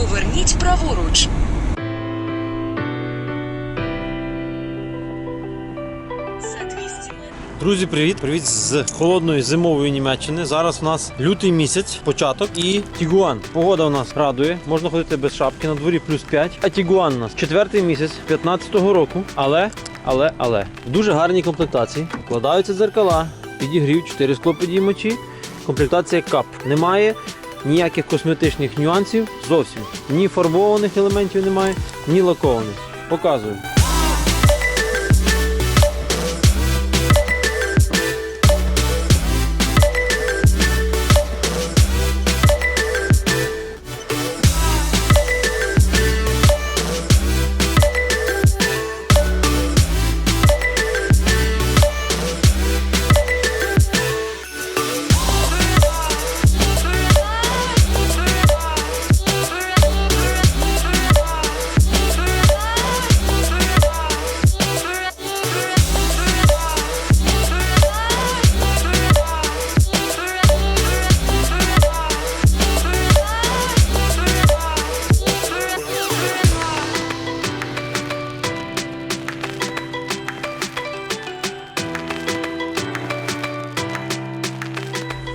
Поверніть праворуч. За 200 метрів. Друзі, привіт! Привіт з холодної зимової Німеччини. Зараз у нас лютий місяць, початок і Тігуан. Погода у нас радує. Можна ходити без шапки на дворі плюс 5. А Тігуан у нас четвертий місяць 15-го року. Але, але, але в дуже гарній комплектації. Вкладаються дзеркала, підігрів, 4 склопідіймачі. Комплектація кап. Немає ніяких косметичних нюансів зовсім. Ні фарбованих елементів немає, ні лакованих. Показую.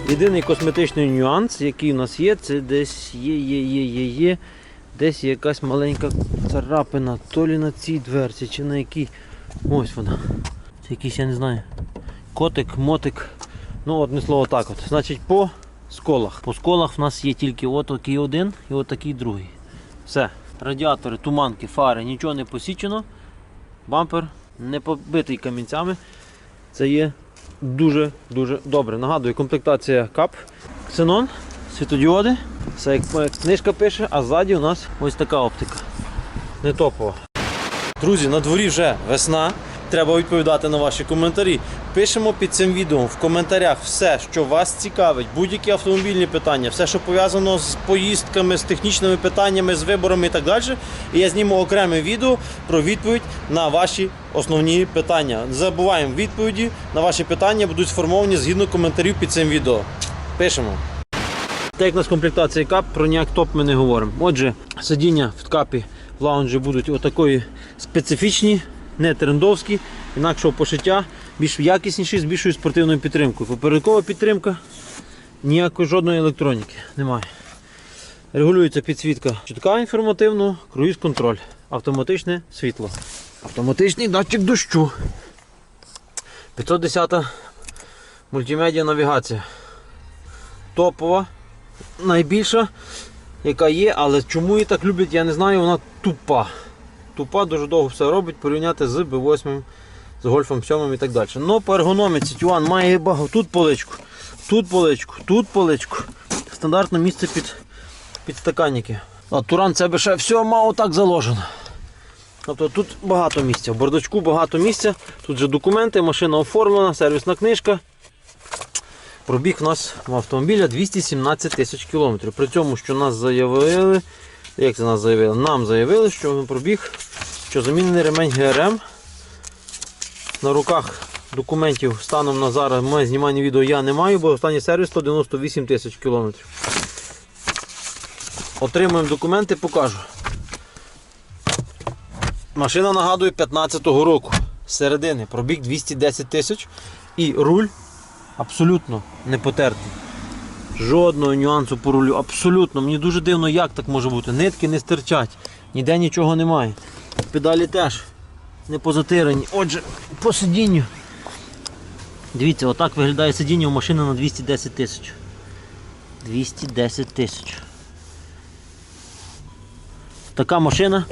Єдиний косметичний нюанс, який у нас є, це десь є, є, є, є, є. Десь є якась маленька царапина, то лі на цій дверці, чи на якій. Ось вона. Це якийсь, я не знаю. Котик, мотик. Ну, одне слово так от. Значить, по сколах. По сколах в нас є тільки от такий один і от такий другий. Все. Радіатори, туманки, фари, нічого не посічено. Бампер не побитий камінцями. Це є дуже-дуже добре. Нагадую, комплектація кап, ксенон, світодіоди. Це як моя книжка пише, а ззаді у нас ось така оптика. Не топова. Друзі, на дворі вже весна. Треба відповідати на ваші коментарі. Пишемо під цим відео в коментарях все, що вас цікавить, будь-які автомобільні питання, все, що пов'язано з поїздками, з технічними питаннями, з виборами і так далі. І я зніму окреме відео про відповідь на ваші основні питання. Не забуваємо, відповіді на ваші питання будуть сформовані згідно коментарів під цим відео. Пишемо. Так як у нас комплектація кап, про ніяк топ ми не говоримо. Отже, сидіння в капі в лаунжі будуть отакої специфічні, не трендовські, інакшого пошиття, більш якісніші, з більшою спортивною підтримкою. Попередкова підтримка, ніякої жодної електроніки немає. Регулюється підсвітка чітка інформативно, круїз контроль, автоматичне світло, автоматичний датчик дощу. 510 мультимедіа навігація. Топова, найбільша, яка є, але чому її так люблять, я не знаю, вона тупа. Тупа, дуже довго все робить, порівняти з B8, з гольфом 7 і так далі. Но по ергономіці Тюан має багато. Тут поличку, тут поличку, тут поличку. Стандартне місце під підстаканники. А Туран це би ще все мало так заложено. Тобто тут багато місця. В бардачку багато місця. Тут же документи, машина оформлена, сервісна книжка. Пробіг у нас в автомобіля 217 тисяч кілометрів. При цьому, що нас заявили, як це нас заявили? Нам заявили, що пробіг, що замінений ремень ГРМ. На руках документів станом на зараз моє знімання відео я не маю, бо останній сервіс 198 тисяч кілометрів. Отримуємо документи, покажу. Машина нагадує 15-го року. З середини пробіг 210 тисяч і руль абсолютно не потертий. Жодного нюансу по рулю. Абсолютно. Мені дуже дивно, як так може бути. Нитки не стирчать, ніде нічого немає. Педалі теж не позатирані. Отже, по сидінню. Дивіться, отак виглядає сидіння у машини на 210 тисяч. 210 тисяч. Така машина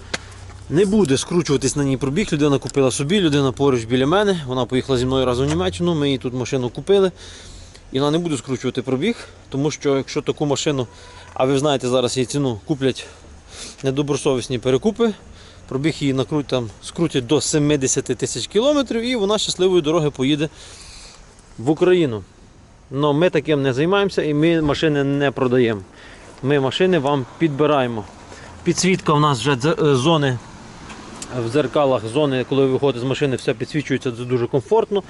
не буде скручуватись на ній пробіг. Людина купила собі, людина поруч біля мене. Вона поїхала зі мною разом в Німеччину. Ми їй тут машину купили. І вона не буде скручувати пробіг, тому що якщо таку машину, а ви знаєте зараз її ціну, куплять недобросовісні перекупи, пробіг її накруть, там, скрутять до 70 тисяч кілометрів і вона щасливої дороги поїде в Україну. Но ми таким не займаємося і ми машини не продаємо. Ми машини вам підбираємо. Підсвітка у нас вже е, зони в дзеркалах, зони, коли ви виходите з машини, все підсвічується дуже комфортно.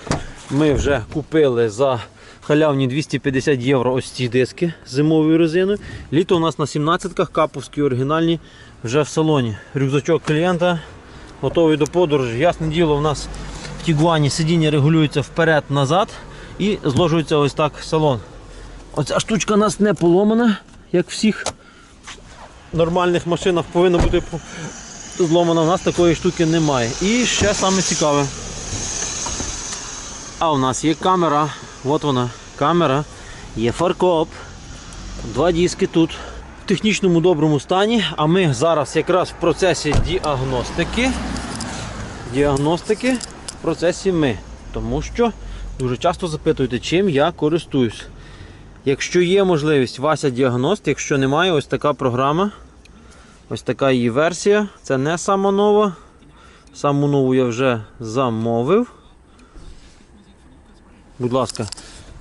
Ми вже купили за халявні 250 євро ось ці диски зимовою резиною. Літо у нас на 17-ках, каповські оригінальні, вже в салоні. Рюкзачок клієнта готовий до подорожі. Ясне діло, у нас в Тігуані сидіння регулюється вперед-назад і зложується ось так салон. Оця штучка у нас не поломана, як всіх нормальних машинах повинна бути зломана. У нас такої штуки немає. І ще саме цікаве. А у нас є камера. От вона, камера. Є фаркоп. Два диски тут в технічному доброму стані. А ми зараз якраз в процесі діагностики. Діагностики в процесі ми. Тому що дуже часто запитуєте, чим я користуюсь. Якщо є можливість, Вася діагност, якщо немає, ось така програма. Ось така її версія. Це не сама нова. Саму нову я вже замовив. Будь ласка,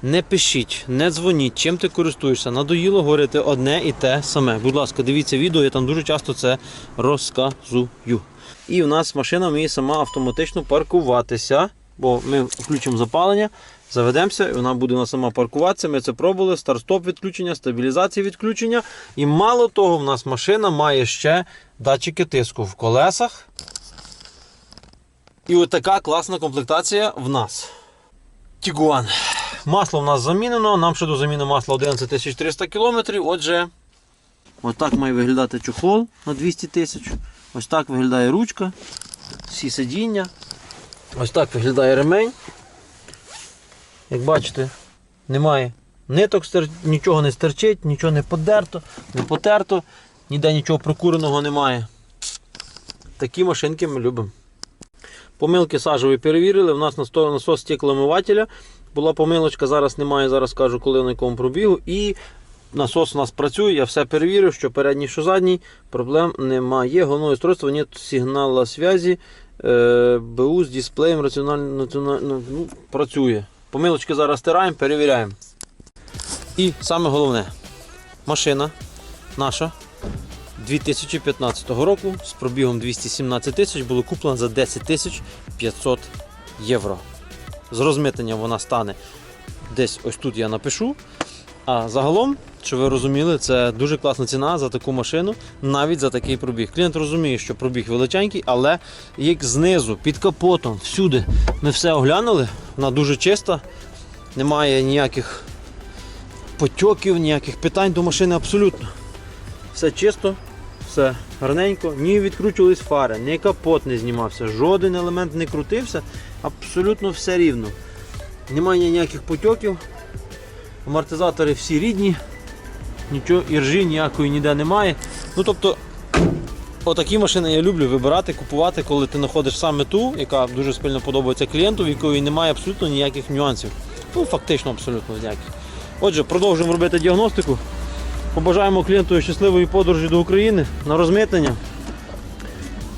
не пишіть, не дзвоніть, чим ти користуєшся. Надоїло говорити одне і те саме. Будь ласка, дивіться відео, я там дуже часто це розказую. І в нас машина вміє сама автоматично паркуватися, бо ми включимо запалення, заведемося, і вона буде сама паркуватися. Ми це пробували. Старт-стоп відключення, стабілізація відключення. І мало того, в нас машина має ще датчики тиску в колесах. І от така класна комплектація в нас. Тігуан. Масло в нас замінено, нам ще до заміни масла 11300 км. Отже, ось так має виглядати чохол на 200 тисяч. Ось так виглядає ручка, всі сидіння. Ось так виглядає ремень. Як бачите, немає ниток, нічого не стерчить, нічого не подерто, не потерто, ніде нічого прокуреного немає. Такі машинки ми любимо. Помилки сажові перевірили. У нас на насос стеклоомивателя була помилочка, зараз немає, зараз кажу, коли на якому пробігу. І насос у нас працює, я все перевірив, що передній, що задній, проблем немає. Головне устройство, нет сигналу зв'язі, е, БУ з дисплеєм раціонально національно, ну, працює. Помилочки зараз стираємо, перевіряємо. І саме головне, машина наша 2015 року з пробігом 217 тисяч було куплено за 10 тисяч 500 євро. З розмитненням вона стане десь ось тут я напишу. А загалом, що ви розуміли, це дуже класна ціна за таку машину, навіть за такий пробіг. Клієнт розуміє, що пробіг величенький, але як знизу, під капотом, всюди ми все оглянули, вона дуже чиста, немає ніяких потьоків, ніяких питань до машини абсолютно. Все чисто, все гарненько, ні відкручувались фари, ні капот не знімався, жоден елемент не крутився, абсолютно все рівно. Немає ніяких потьоків, амортизатори всі рідні, нічого іржі ніякої ніде немає. Ну тобто, отакі машини я люблю вибирати, купувати, коли ти знаходиш саме ту, яка дуже сильно подобається клієнту, в якої немає абсолютно ніяких нюансів. Ну, фактично, абсолютно ніяких. Отже, продовжуємо робити діагностику. Побажаємо клієнту щасливої подорожі до України на розмитнення.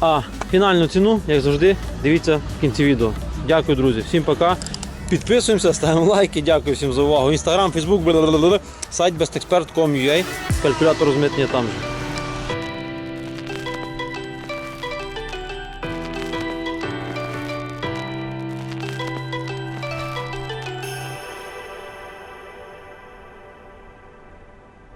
А фінальну ціну, як завжди, дивіться в кінці відео. Дякую, друзі. Всім пока. Підписуємося, ставимо лайки. Дякую всім за увагу. Інстаграм, Фейсбук, сайт bestexpert.com.ua, калькулятор розмитнення там же.